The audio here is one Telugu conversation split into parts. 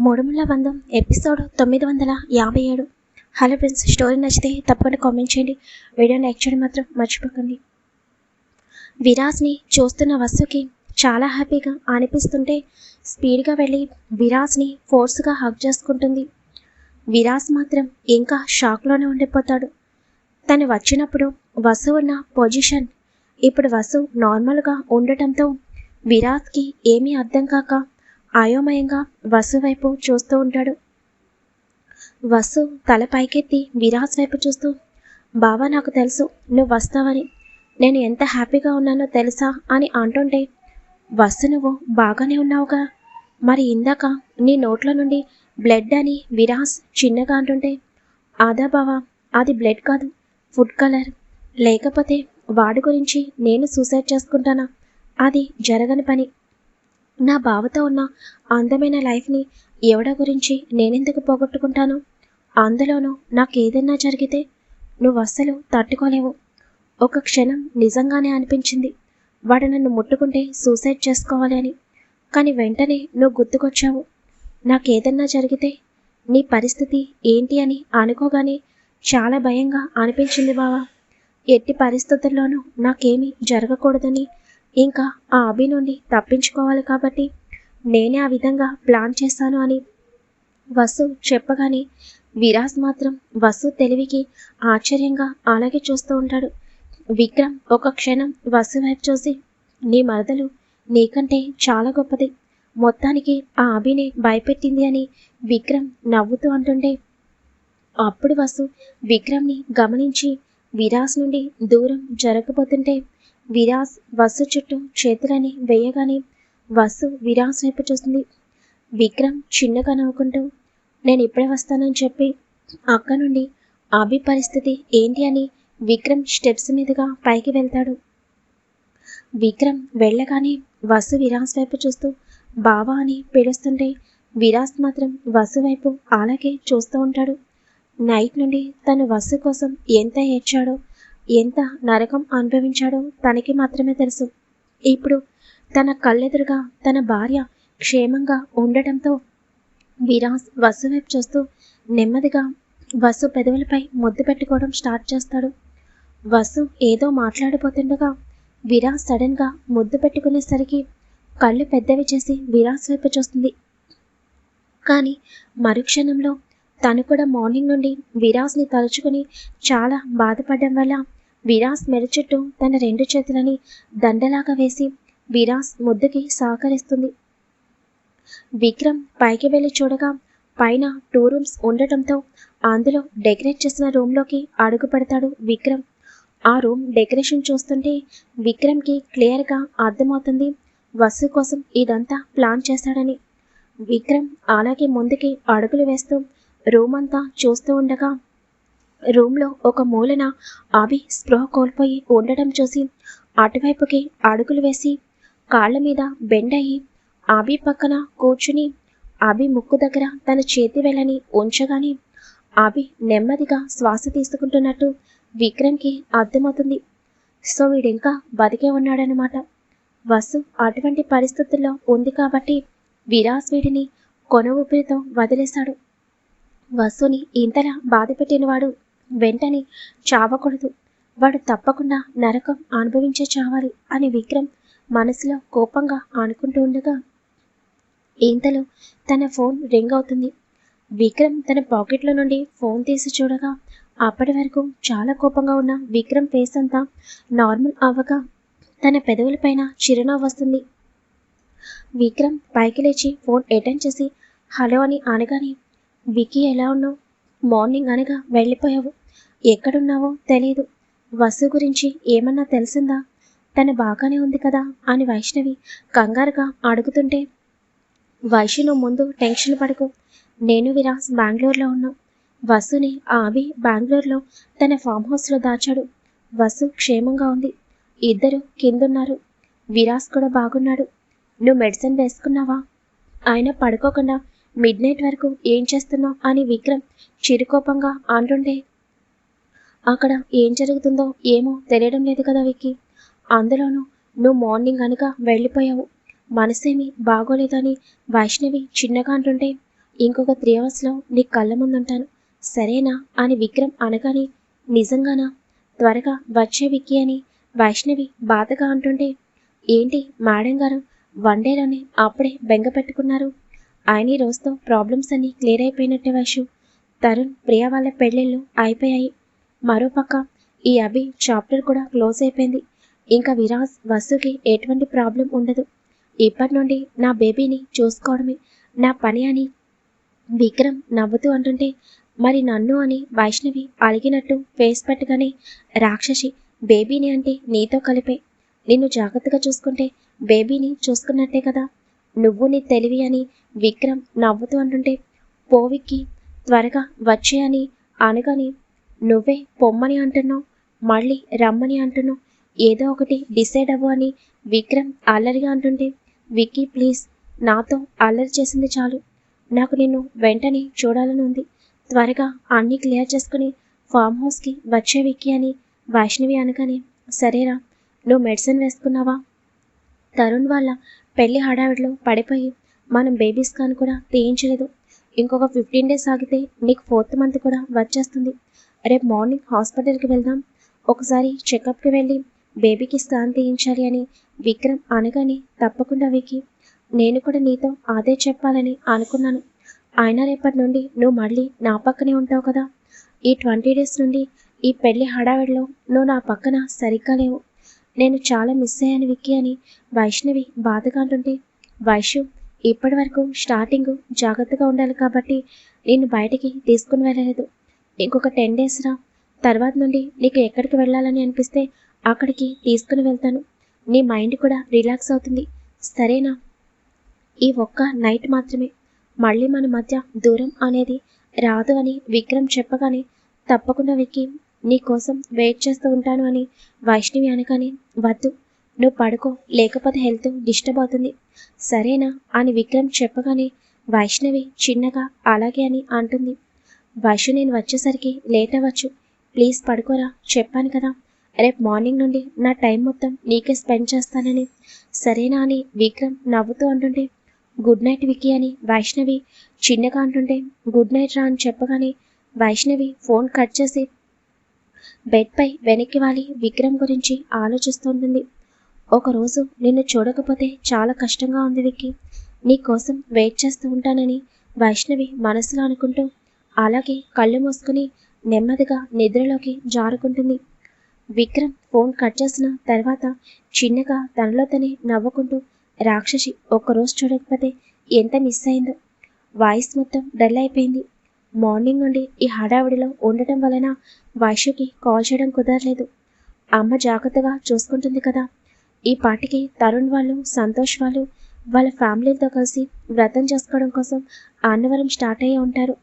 మూడుముళ్ళ బంధం ఎపిసోడ్ తొమ్మిది వందల యాభై ఏడు. హలో ఫ్రెండ్స్ స్టోరీ నచ్చితే తప్పకుండా కామెంట్ చేయండి. వీడియో లైక్ చేయడం మాత్రం మర్చిపోకండి. విరాజ్ని చూస్తున్న వస్తుకి చాలా హ్యాపీగా అనిపిస్తుంటే స్పీడ్గా వెళ్ళి విరాజ్ని ఫోర్స్గా హగ్ చేసుకుంటుంది. విరాజ్ మాత్రం ఇంకా షాక్లోనే ఉండిపోతాడు. తను వచ్చినప్పుడు వసు ఉన్న పొజిషన్ ఇప్పుడు వసు నార్మల్గా ఉండటంతో విరాజ్కి ఏమీ అర్థం కాక అయోమయంగా వసు వైపు చూస్తూ ఉంటాడు. వసు తల పైకెత్తి విరాజ్ వైపు చూస్తూ బావా నాకు తెలుసు నువ్వు వస్తావని. నేను ఎంత హ్యాపీగా ఉన్నానో తెలుసా? అని అంటుంటే వసు నువ్వు బాగానే ఉన్నావుగా. మరి ఇందాక నీ నోట్ల నుండి బ్లడ్ అని విరాజ్ చిన్నగా అంటుంటే ఆదా బావా అది బ్లడ్ కాదు ఫుడ్ కలర్. లేకపోతే వాడి గురించి నేను సూసైడ్ చేసుకుంటానా? అది జరగని పని. నా బావతో ఉన్న అందమైన లైఫ్ని ఎవడ గురించి నేనెందుకు పోగొట్టుకుంటాను? అందులోనూ నాకేదన్నా జరిగితే నువ్వు అస్సలు తట్టుకోలేవు. ఒక క్షణం నిజంగానే అనిపించింది. వాడు నన్ను ముట్టుకుంటే సూసైడ్ చేసుకోవాలి అని. కానీ వెంటనే నువ్వు గుర్తుకొచ్చావు. నాకేదన్నా జరిగితే నీ పరిస్థితి ఏంటి అని అనుకోగానే చాలా భయంగా అనిపించింది బావా. ఎట్టి పరిస్థితుల్లోనూ నాకేమీ జరగకూడదని ఇంకా ఆ అభి నుండి తప్పించుకోవాలి కాబట్టి నేనే ఆ విధంగా ప్లాన్ చేశాను అని వసు చెప్పగానే విరాజ్ మాత్రం వసు తెలివికి ఆశ్చర్యంగా అలాగే చూస్తూ ఉంటాడు. విక్రమ్ ఒక క్షణం వసు వైపు చూసి నీ మరదలు నీకంటే చాలా గొప్పది. మొత్తానికి ఆ అభిని భయపెట్టింది అని విక్రమ్ నవ్వుతూ అంటుండే అప్పుడు వసు విక్రమ్ని గమనించి విరాజ్ నుండి దూరం జరగబోతుంటే విరాస్ వసు చుట్టూ చేతులని వేయగానే వసు విరాస్ వైపు చూస్తుంది. విక్రమ్ చిన్నగా నవ్వుకుంటూ నేను ఇప్పుడే వస్తానని చెప్పి అక్క నుండి అభి పరిస్థితి ఏంటి అని విక్రమ్ స్టెప్స్ మీదుగా పైకి వెళ్తాడు. విక్రమ్ వెళ్ళగానే వసు విరాస్ వైపు చూస్తూ బావా అని పిలుస్తుంటే విరాస్ మాత్రం వసు వైపు అలాగే చూస్తూ ఉంటాడు. నైట్ నుండి తను వసు కోసం ఎంత ఏడ్చాడో ఎంత నరకం అనుభవించాడో తనకి మాత్రమే తెలుసు. ఇప్పుడు తన కళ్ళెదురుగా తన భార్య క్షేమంగా ఉండటంతో విరాజ్ వసు వైపు చూస్తూ నెమ్మదిగా వసు పెదవులపై ముద్దు పెట్టుకోవడం స్టార్ట్ చేస్తాడు. వసు ఏదో మాట్లాడిపోతుండగా విరాజ్ సడన్గా ముద్దు పెట్టుకునేసరికి కళ్ళు పెద్దవి చేసి విరాజ్ వైపు చూస్తుంది. కానీ మరుక్షణంలో తను కూడా మార్నింగ్ నుండి విరాజ్ని తలుచుకుని చాలా బాధపడడం వల్ల విరాస్ మెడ చుట్టూ తన రెండు చేతులని దండలాగా వేసి విరాస్ ముద్దుకి సహకరిస్తుంది. విక్రమ్ పైకి వెళ్ళి చూడగా పైన టూ రూమ్స్ ఉండటంతో అందులో డెకరేట్ చేసిన రూమ్లోకి అడుగు పెడతాడు విక్రమ్. ఆ రూమ్ డెకరేషన్ చూస్తుంటే విక్రమ్కి క్లియర్గా అర్థమవుతుంది వసు కోసం ఇదంతా ప్లాన్ చేశాడని. విక్రమ్ అలాగే ముందుకి అడుగులు వేస్తూ రూమ్ అంతా చూస్తూ ఉండగా రూమ్లో ఒక మూలన అభి స్పృహ కోల్పోయి ఉండడం చూసి అటువైపుకి అడుగులు వేసి కాళ్ళ మీద బెండ్ అయ్యి అభి పక్కన కూర్చుని అభి ముక్కు దగ్గర తన చేతి వెళ్ళని ఉంచగానే అభి నెమ్మదిగా శ్వాస తీసుకుంటున్నట్టు విక్రమ్కి అర్థమవుతుంది. సో వీడింకా బతికే ఉన్నాడనమాట వసు అటువంటి పరిస్థితుల్లో ఉంది కాబట్టి విరాస్ వీడిని కొన ఊపిరితో వదిలేశాడు. వసుని ఇంతలా బాధపెట్టినవాడు వెంటనే చావకూడదు. వాడు తప్పకుండా నరకం అనుభవించే చావాలి అని విక్రమ్ మనసులో కోపంగా అనుకుంటూ ఉండగా ఇంతలో తన ఫోన్ రింగ్ అవుతుంది. విక్రమ్ తన పాకెట్లో నుండి ఫోన్ తీసి చూడగా అప్పటి వరకు చాలా కోపంగా ఉన్న విక్రమ్ ఫేస్ అంతా నార్మల్ అవ్వగా తన పెదవులపైన చిరునవ్వు వస్తుంది. విక్రమ్ పైకి లేచి ఫోన్ అటెండ్ చేసి హలో అని అనగానే వికీ ఎలా ఉన్నావు? మార్నింగ్ అనగా వెళ్ళిపోయావు. ఎక్కడున్నావో తెలియదు వసు గురించి ఏమన్నా తెలిసిందా? తను బాగానే ఉంది కదా అని వైష్ణవి కంగారుగా అడుగుతుంటే వైష్ణు ముందు టెన్షన్ పడకు. నేను విరాస్ బెంగళూరులో ఉన్నాం. వసుని ఆవి బెంగళూరులో తన ఫామ్ హౌస్లో దాచాడు. వసు క్షేమంగా ఉంది. ఇద్దరు కిందున్నారు. విరాస్ కూడా బాగున్నాడు. నువ్వు మెడిసిన్ వేసుకున్నావా? ఆయన పడుకోకుండా మిడ్ నైట్ వరకు ఏం చేస్తున్నావు అని విక్రమ్ చిరుకోపంగా అంటుంటే అక్కడ ఏం జరుగుతుందో ఏమో తెలియడం లేదు కదా విక్కీ. అందులోనూ నువ్వు మార్నింగ్ అనగా వెళ్ళిపోయావు. మనసేమి బాగోలేదని వైష్ణవి చిన్నగా అంటుంటే ఇంకొక త్రీ అవర్స్లో నీ కళ్ళ ముందుంటాను సరేనా అని విక్రమ్ అనగానే నిజంగానా? త్వరగా వచ్చే విక్కీ అని వైష్ణవి బాధగా అంటుంటే ఏంటి మేడం గారు వన్ డేలోనే అప్పుడే బెంగ పెట్టుకున్నారు. ఆయన ఈ రోజుతో ప్రాబ్లమ్స్ అన్నీ క్లియర్ అయిపోయినట్టే వైషు. తరుణ్ ప్రియా వాళ్ళ పెళ్ళిళ్ళు అయిపోయాయి. మరోపక్క ఈ అభి చాప్టర్ కూడా క్లోజ్ అయిపోయింది. ఇంకా విరాజ్ వసుకి ఎటువంటి ప్రాబ్లం ఉండదు. ఇప్పటి నుండి నా బేబీని చూసుకోవడమే. నా పని అని విక్రమ్ నవ్వుతూ అంటుంటే మరి నన్ను అని వైష్ణవి అలిగినట్టు ఫేస్ పెట్టగానే రాక్షసి బేబీని అంటే నీతో కలిపే. నిన్ను జాగ్రత్తగా చూసుకుంటే బేబీని చూసుకున్నట్టే కదా. నువ్వు నీ తెలివి అని విక్రమ్ నవ్వుతూ అంటుంటే పోవిక్కి త్వరగా వచ్చే అని అనగాని నువ్వే పొమ్మని అంటున్నావు మళ్ళీ రమ్మని అంటున్నావు. ఏదో ఒకటి డిసైడ్ అవ్వు అని విక్రమ్ అల్లరిగా అంటుంటే విక్కీ ప్లీజ్ నాతో అల్లరి చేసింది చాలు. నాకు నిన్ను వెంటనే చూడాలని ఉంది. త్వరగా అన్నీ క్లియర్ చేసుకుని ఫామ్ హౌస్కి వచ్చే విక్కీ అని వైష్ణవి అనగానే సరేరా నువ్వు మెడిసిన్ వేసుకున్నావా? తరుణ్ వాళ్ళ పెళ్ళి హడావిడిలో పడిపోయి మనం బేబీస్ కాని కూడా తీయించలేదు. ఇంకొక ఫిఫ్టీన్ డేస్ ఆగితే నీకు ఫోర్త్ మంత్ కూడా వచ్చేస్తుంది. రేపు మార్నింగ్ హాస్పిటల్కి వెళ్దాం. ఒకసారి చెకప్కి వెళ్ళి బేబీకి స్కాన్ తీయించాలి అని విక్రమ్ అనగానే తప్పకుండా వికి నేను కూడా నీతో అదే చెప్పాలని అనుకున్నాను. అయినా రేపటి నుండి నువ్వు మళ్ళీ నా పక్కనే ఉంటావు కదా. ఈ ట్వంటీ డేస్ నుండి ఈ పెళ్ళి హడావిడిలో నువ్వు నా పక్కన సరిగ్గా లేవు. నేను చాలా మిస్ అయ్యాను విక్కీ అని వైష్ణవి బాధగా అంటుంటే వైష్ణవ్ ఇప్పటి వరకు స్టార్టింగ్ జాగ్రత్తగా ఉండాలి కాబట్టి నేను బయటికి తీసుకుని వెళ్ళలేదు. ఇంకొక టెన్ డేస్ రా. తర్వాత నుండి నీకు ఎక్కడికి వెళ్ళాలని అనిపిస్తే అక్కడికి తీసుకుని వెళ్తాను. నీ మైండ్ కూడా రిలాక్స్ అవుతుంది. సరేనా? ఈ ఒక్క నైట్ మాత్రమే. మళ్ళీ మన మధ్య దూరం అనేది రాదు అని విక్రమ్ చెప్పగానే తప్పకుండా విక్కి నీ కోసం వెయిట్ చేస్తూ ఉంటాను అని వైష్ణవి అనగానే వద్దు నువ్వు పడుకో లేకపోతే హెల్త్ డిస్టర్బ్ అవుతుంది. సరేనా? అని విక్రమ్ చెప్పగానే వైష్ణవి చిన్నగా అలాగే అని అంటుంది. వైషు నేను వచ్చేసరికి లేట్ అవ్వచ్చు. ప్లీజ్ పడుకోరా. చెప్పాను కదా. రేపు మార్నింగ్ నుండి నా టైం మొత్తం నీకే స్పెండ్ చేస్తానని. సరేనా అని విక్రమ్ నవ్వుతూ అంటుంటే గుడ్ నైట్ విక్కీ అని వైష్ణవి చిన్నగా అంటుంటే గుడ్ నైట్ రా అని చెప్పగానే వైష్ణవి ఫోన్ కట్ చేసి బెడ్పై వెనక్కి వాలి విక్రమ్ గురించి ఆలోచిస్తుంటుంది. ఒకరోజు నిన్ను చూడకపోతే చాలా కష్టంగా ఉంది విక్కీ. నీ కోసం వెయిట్ చేస్తూ ఉంటానని వైష్ణవి మనసులో అనుకుంటూ అలాగే కళ్ళు మూసుకుని నెమ్మదిగా నిద్రలోకి జారుకుంటుంది. విక్రమ్ ఫోన్ కట్ చేసిన తర్వాత చిన్నగా తనలో తనే నవ్వుకుంటూ రాక్షసి ఒక్కరోజు చూడకపోతే ఎంత మిస్ అయిందో. వాయిస్ మొత్తం డల్ అయిపోయింది. మార్నింగ్ నుండి ఈ హడావిడిలో ఉండటం వలన వైశ్యకి కాల్ చేయడం కుదరలేదు. అమ్మ జాగ్రత్తగా చూసుకుంటుంది కదా. ఈ పాటికి తరుణ్ వాళ్ళు సంతోష్ వాళ్ళు వాళ్ళ ఫ్యామిలీతో కలిసి వ్రతం చేసుకోవడం కోసం అన్నవరం స్టార్ట్ అయ్యి ఉంటారు.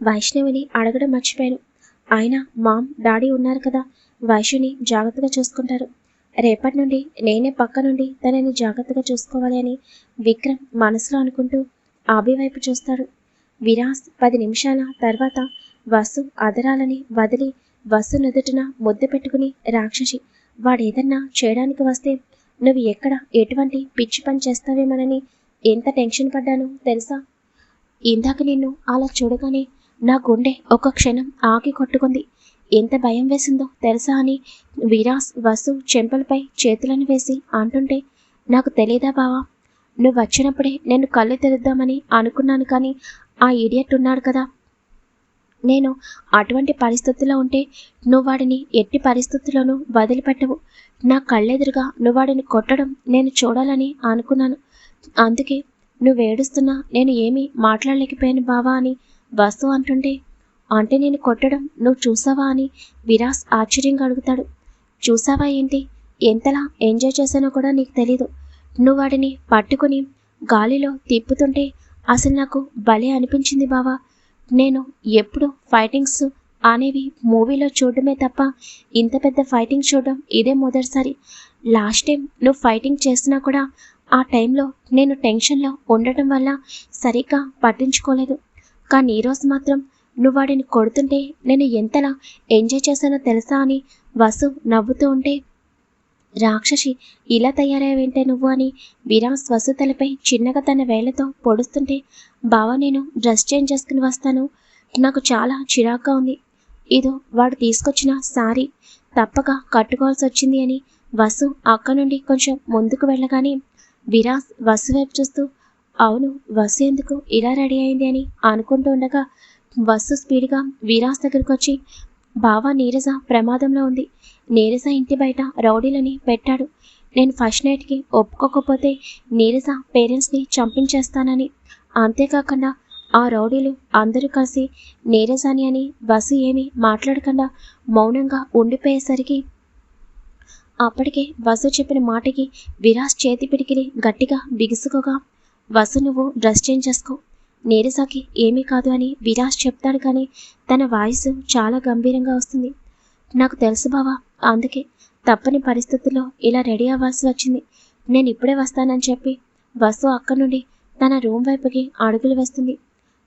వైష్ణవిని అడగడం మర్చిపోయాను. ఆయన మామ్ డాడీ ఉన్నారు కదా వైష్ణుని జాగ్రత్తగా చూసుకుంటారు. రేపటి నుండి నేనే పక్క నుండి తనని జాగ్రత్తగా చూసుకోవాలి అని విక్రమ్ మనసులో అనుకుంటూ ఆబి వైపు చూస్తాడు. విరాస్ పది నిమిషాల తర్వాత వసు అదరాలని వదిలి వసు నుదుటిన ముద్దు పెట్టుకుని రాక్షసి వాడేదన్నా చేయడానికి వస్తే నువ్వు ఎక్కడ ఎటువంటి పిచ్చి పని చేస్తావేమోనని ఎంత టెన్షన్ పడ్డానో తెలుసా? ఇందాక నిన్ను అలా చూడగానే నా గుండె ఒక క్షణం ఆకి కొట్టుకుంది. ఎంత భయం వేసిందో తెలుసా అని విరాస్ వసు చెంపలపై చేతులను వేసి అంటుంటే నాకు తెలియదా బావా? నువ్వు వచ్చినప్పుడే నేను కళ్ళు తెరుద్దామని అనుకున్నాను కానీ ఆ ఇడియట్ ఉన్నాడు కదా. నేను అటువంటి పరిస్థితుల్లో ఉంటే నువ్వు వాడిని ఎట్టి పరిస్థితుల్లోనూ వదిలిపెట్టవు. నా కళ్ళెదురుగా నువ్వు వాడిని కొట్టడం నేను చూడాలని అనుకున్నాను. అందుకే నువ్వు ఏడుస్తున్నా నేను ఏమీ మాట్లాడలేకపోయాను బావా అని వసు అంటుండే అంటే నేను కొట్టడం నువ్వు చూసావా అని విరాస్ ఆశ్చర్యంగా అడుగుతాడు. చూసావా ఏంటి? ఎంతలా ఎంజాయ్ చేశానో కూడా నీకు తెలీదు. నువ్వు వాడిని పట్టుకుని గాలిలో తిప్పుతుంటే అసలు నాకు భలే అనిపించింది బావా. నేను ఎప్పుడు ఫైటింగ్స్ అనేవి మూవీలో చూడడమే తప్ప ఇంత పెద్ద ఫైటింగ్ చూడడం ఇదే మొదటిసారి. లాస్ట్ టైం నువ్వు ఫైటింగ్ చేసినా కూడా ఆ టైంలో నేను టెన్షన్లో ఉండటం వల్ల సరిగ్గా పట్టించుకోలేదు. కానీ ఈరోజు మాత్రం నువ్వు వాడిని కొడుతుంటే నేను ఎంతలా ఎంజాయ్ చేశానో తెలుసా అని వసు నవ్వుతూ ఉంటే రాక్షసి ఇలా తయారయ్యావేంటే నువ్వు అని విరాస్ వసు తలపై చిన్నగా తన వేళ్ళతో పొడుస్తుంటే బావా నేను డ్రెస్ చేంజ్ చేసుకుని వస్తాను. నాకు చాలా చిరాగ్గా ఉంది. ఇదో వాడు తీసుకొచ్చిన సారీ తప్పక కట్టుకోవాల్సి వచ్చింది అని వసు అక్క నుండి కొంచెం ముందుకు వెళ్ళగానే విరాస్ వసు వైపు చూస్తూ అవును బస్సు ఎందుకు ఇలా రెడీ అయింది అని అనుకుంటూ ఉండగా బస్సు స్పీడ్గా వీరాస్ దగ్గరికి వచ్చి బావా నీరజ ప్రమాదంలో ఉంది. నీరజ ఇంటి బయట రౌడీలని పెట్టాడు. నేను ఫస్ట్ నైట్కి ఒప్పుకోకపోతే నీరజ పేరెంట్స్ని చంపించేస్తానని. అంతేకాకుండా ఆ రౌడీలు అందరూ కలిసి నీరజాని అని బస్సు ఏమీ మాట్లాడకుండా మౌనంగా ఉండిపోయేసరికి అప్పటికే బస్సు చెప్పిన మాటకి విరాజ్ చేతి పిడికిలి గట్టిగా బిగుసుకోగా వసు నువ్వు డ్రెస్ చేంజ్ చేసుకో. నీరజాకి ఏమీ కాదు అని విరాస్ చెప్తాడు కానీ తన వాయిస్ చాలా గంభీరంగా వస్తుంది. నాకు తెలుసు బావా అందుకే తప్పని పరిస్థితుల్లో ఇలా రెడీ అవ్వాల్సి వచ్చింది. నేను ఇప్పుడే వస్తానని చెప్పి వసు అక్కడి నుండి తన రూమ్ వైపుకి అడుగులు వేస్తుంది.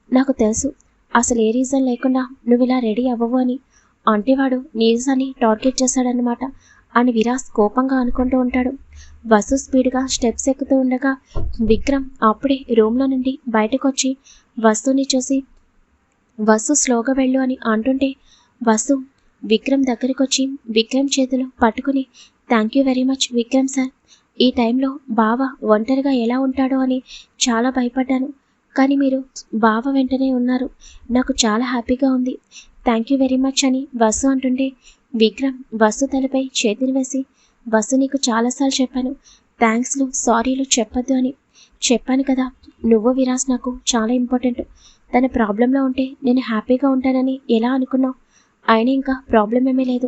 నాకు తెలుసు అసలు ఏ రీజన్ లేకుండా నువ్వు ఇలా రెడీ అవ్వవు అని. అంటే వాడు నీరజాన్ని టార్గెట్ చేశాడనమాట అని విరాస్ కోపంగా అనుకుంటూ ఉంటాడు. వసు స్పీడ్గా స్టెప్స్ ఎక్కుతూ ఉండగా విక్రమ్ అప్పుడే రూమ్లో నుండి బయటకు వచ్చి చూసి వసు స్లోగా వెళ్ళు అని అంటుంటే వసు విక్రమ్ దగ్గరికి వచ్చి విక్రమ్ చేతులు పట్టుకుని thank you very much Vikram sir ఈ టైంలో బావ ఒంటరిగా ఎలా ఉంటాడో అని చాలా భయపడ్డాను. కానీ మీరు బావ వెంటనే ఉన్నారు. నాకు చాలా హ్యాపీగా ఉంది. థ్యాంక్ యూ వెరీ మచ్ అని వసు అంటుంటే విక్రమ్ వసు తలపై చేతిని వేసి వసు నీకు చాలాసార్లు చెప్పాను. థ్యాంక్స్లు సారీలు చెప్పొద్దు అని. చెప్పాను కదా నువ్వు విరాస్ నాకు చాలా ఇంపార్టెంట్ తన ప్రాబ్లంలో ఉంటే నేను హ్యాపీగా ఉంటానని ఎలా అనుకున్నావు? ఆయన ఇంకా ప్రాబ్లం ఏమీ లేదు.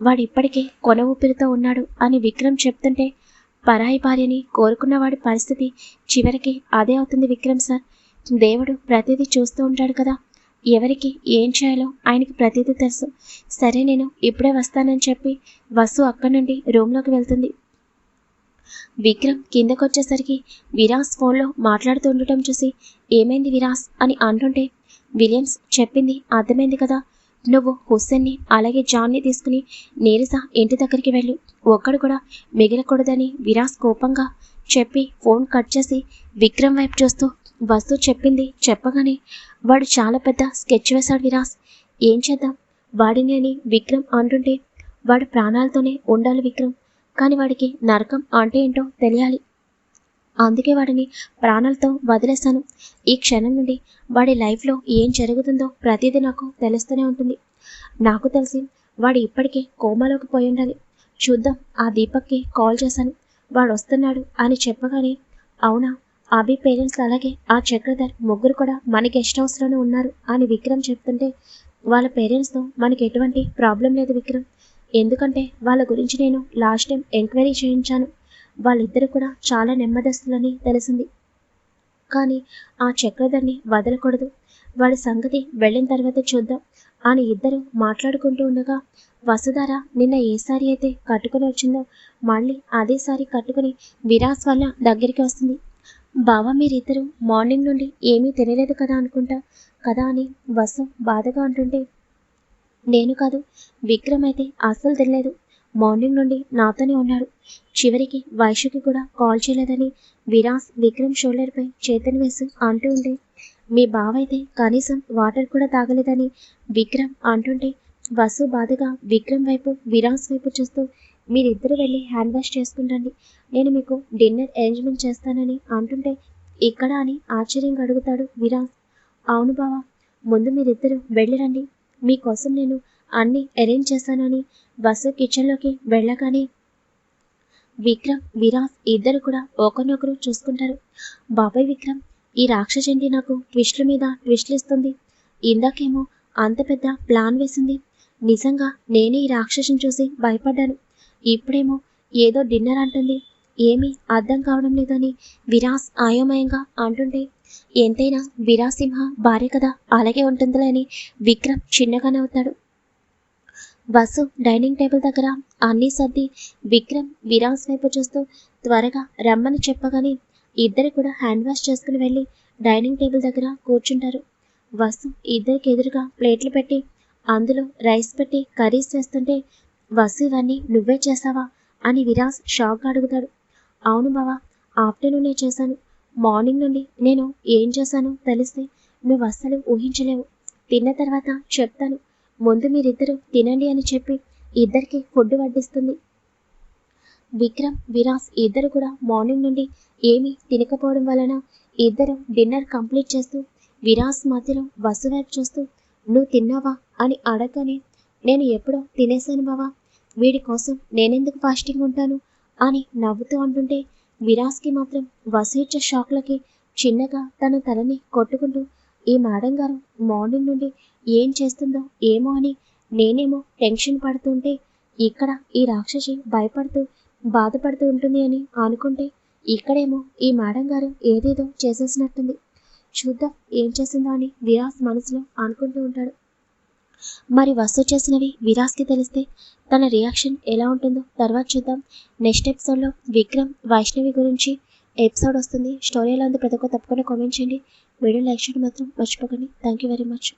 వాడు ఇప్పటికే కొన ఊపిరితో ఉన్నాడు అని విక్రమ్ చెప్తుంటే పరాయి భార్యని కోరుకున్న వాడి పరిస్థితి చివరికి అదే అవుతుంది విక్రమ్ సార్. దేవుడు ప్రతిదీ చూస్తూ ఉంటాడు కదా. ఎవరికి ఏం చేయాలో ఆయనకి ప్రతిదీ తెలుసు. సరే నేను ఇప్పుడే వస్తానని చెప్పి వసు అక్కడి నుండి రూమ్లోకి వెళ్తుంది. విక్రమ్ కిందకొచ్చేసరికి విరాస్ ఫోన్లో మాట్లాడుతూ ఉండటం చూసి ఏమైంది విరాస్? అని అంటుంటే విలియమ్స్ చెప్పింది అర్థమైంది కదా. నువ్వు హుస్సేన్ని అలాగే జాన్ని తీసుకుని నేరుసా ఇంటి దగ్గరికి వెళ్ళు. ఒక్కడు కూడా మిగలకూడదని విరాస్ కోపంగా చెప్పి ఫోన్ కట్ చేసి విక్రమ్ వైపు చూస్తూ వస్తూ చెప్పింది చెప్పగానే వాడు చాలా పెద్ద స్కెచ్ వేశాడు విరాస్ ఏం చేద్దాం? వాడిని అని విక్రమ్ అంటుంటే వాడు ప్రాణాలతోనే ఉండాలి విక్రమ్. కానీ వాడికి నరకం అంటే ఏంటో తెలియాలి. అందుకే వాడిని ప్రాణాలతో వదిలేస్తాను. ఈ క్షణం నుండి వాడి లైఫ్లో ఏం జరుగుతుందో ప్రతిదీ నాకు తెలుస్తూనే ఉంటుంది. నాకు తెలిసి వాడు ఇప్పటికే కోమాలోకి పోయి ఉండాలి. చూద్దాం ఆ దీపక్కి కాల్ చేశాను. వాడు వస్తున్నాడు అని చెప్పగానే అవునా? అభి పేరెంట్స్ అలాగే ఆ చక్రధర్ ముగ్గురు కూడా మన గెస్ట్ హౌస్లోనే ఉన్నారు అని విక్రమ్ చెప్తుంటే వాళ్ళ పేరెంట్స్తో మనకి ఎటువంటి ప్రాబ్లం లేదు విక్రమ్. ఎందుకంటే వాళ్ళ గురించి నేను లాస్ట్ టైం ఎంక్వైరీ చేయించాను. వాళ్ళిద్దరు కూడా చాలా నెమ్మదస్తులని తెలిసింది. కానీ ఆ చక్రధర్ని వదలకూడదు. వాడి సంగతి వెళ్ళిన తర్వాత చూద్దాం అని ఇద్దరు మాట్లాడుకుంటూ ఉండగా వసుధార నిన్న ఏ సారీ అయితే కట్టుకుని వచ్చిందో మళ్ళీ అదే సారీ కట్టుకుని విరాస్ వల్ల దగ్గరికి వస్తుంది. బావ మీరిద్దరూ మార్నింగ్ నుండి ఏమీ తినలేదు కదా అనుకుంటా? కదా అని వసు బాధగా అంటుంటే నేను కాదు విక్రమ్ అయితే అస్సలు తినలేదు. మార్నింగ్ నుండి నాతోనే ఉన్నాడు. చివరికి వైశ్యకి కూడా కాల్ చేయలేదని విరాస్ విక్రమ్ షోల్డర్పై చేతిని వేసి అంటూ ఉంటే మీ బావ అయితే కనీసం వాటర్ కూడా తాగలేదని విక్రమ్ అంటుంటే వసు బాధగా విక్రమ్ వైపు విరాస్ వైపు చూస్తూ మీరిద్దరు వెళ్ళి హ్యాండ్ వాష్ చేసుకుంటండి. నేను మీకు డిన్నర్ అరేంజ్మెంట్ చేస్తానని అంటుంటే ఇక్కడ అని ఆశ్చర్యంగా అడుగుతాడు విరాస్ అవును బావా ముందు మీరిద్దరు వెళ్ళిరండి మీకోసం నేను అన్ని అరేంజ్ చేశానని బస్సు కిచెన్లోకి వెళ్ళగానే విక్రమ్ విరాస్ ఇద్దరు కూడా ఒకరినొకరు చూసుకుంటారు. బాబాయ్ విక్రమ్ ఈ రాక్షసండి నాకు ట్విస్ట్ల మీద ట్విస్ట్లు ఇస్తుంది. ఇందాకేమో అంత పెద్ద ప్లాన్ వేసింది. నిజంగా నేనే ఈ రాక్షసుని చూసి భయపడ్డాను. ఇప్పుడేమో ఏదో డిన్నర్ అంటుంది. ఏమీ అర్థం కావడం లేదని విరాస్ ఆయోమయంగా అంటుంటే ఎంతైనా విరాసింహ భార్య కదా అలాగే ఉంటుందిలే అని విక్రమ్ చిన్నగా నవ్వుతాడు వసు డైనింగ్ టేబుల్ దగ్గర అన్నీ సర్ది విక్రమ్ విరాస్ వైపు చూస్తూ త్వరగా రమ్మని చెప్పగానే ఇద్దరు కూడా హ్యాండ్ వాష్ చేసుకుని వెళ్ళి డైనింగ్ టేబుల్ దగ్గర కూర్చుంటారు. వసు ఇద్దరికి ఎదురుగా ప్లేట్లు పెట్టి అందులో రైస్ పెట్టి కర్రీస్ వేస్తుంటే వసు ఇవన్నీ నువ్వే చేసావా? అని విరాజ్ షాక్గా అడుగుతాడు. అవును బావా ఆఫ్టర్నూనే చేశాను. మార్నింగ్ నుండి నేను ఏం చేశానో తెలిస్తే నువ్వు అస్సలు ఊహించలేవు. తిన్న తర్వాత చెప్తాను. ముందు మీరిద్దరూ తినండి అని చెప్పి ఇద్దరికి ఫుడ్ వడ్డిస్తుంది. విక్రమ్ విరాజ్ ఇద్దరు కూడా మార్నింగ్ నుండి ఏమీ తినకపోవడం వలన ఇద్దరు డిన్నర్ కంప్లీట్ చేస్తూ విరాస్ మధ్యలో వసు వైపు చూస్తూ నువ్వు తిన్నావా? అని అడగని నేను ఎప్పుడో తినేశాను బావా. వీడి కోసం నేనెందుకు ఫాస్టింగ్ ఉంటాను? అని నవ్వుతూ అంటుంటే విరాస్కి మాత్రం వసు ఇచ్చే షాక్లకి చిన్నగా తన తలని కొట్టుకుంటూ ఈ మేడం గారు మార్నింగ్ నుండి ఏం చేస్తుందో ఏమో అని నేనేమో టెన్షన్ పడుతుంటే ఇక్కడ ఈ రాక్షసి భయపడుతూ బాధపడుతూ ఉంటుంది అని అనుకుంటే ఇక్కడేమో ఈ మేడం గారు ఏదేదో చేసేసినట్టుంది. చూద్దాం ఏం చేసిందో అని విరాస్ మనసులో అనుకుంటూ ఉంటాడు. మరి వస్తు చేసినవి విరాస్కి తెలిస్తే తన రియాక్షన్ ఎలా ఉంటుందో తర్వాత చూద్దాం. నెక్స్ట్ ఎపిసోడ్లో విక్రమ్ వైష్ణవి గురించి ఎపిసోడ్ వస్తుంది. స్టోరీ ఎలా ఉంది ప్రతి ఒక్క తప్పకుండా కామెంట్ చేయండి. వీడియో లైక్ చేయడం మాత్రం మర్చిపోకండి. Thank you very much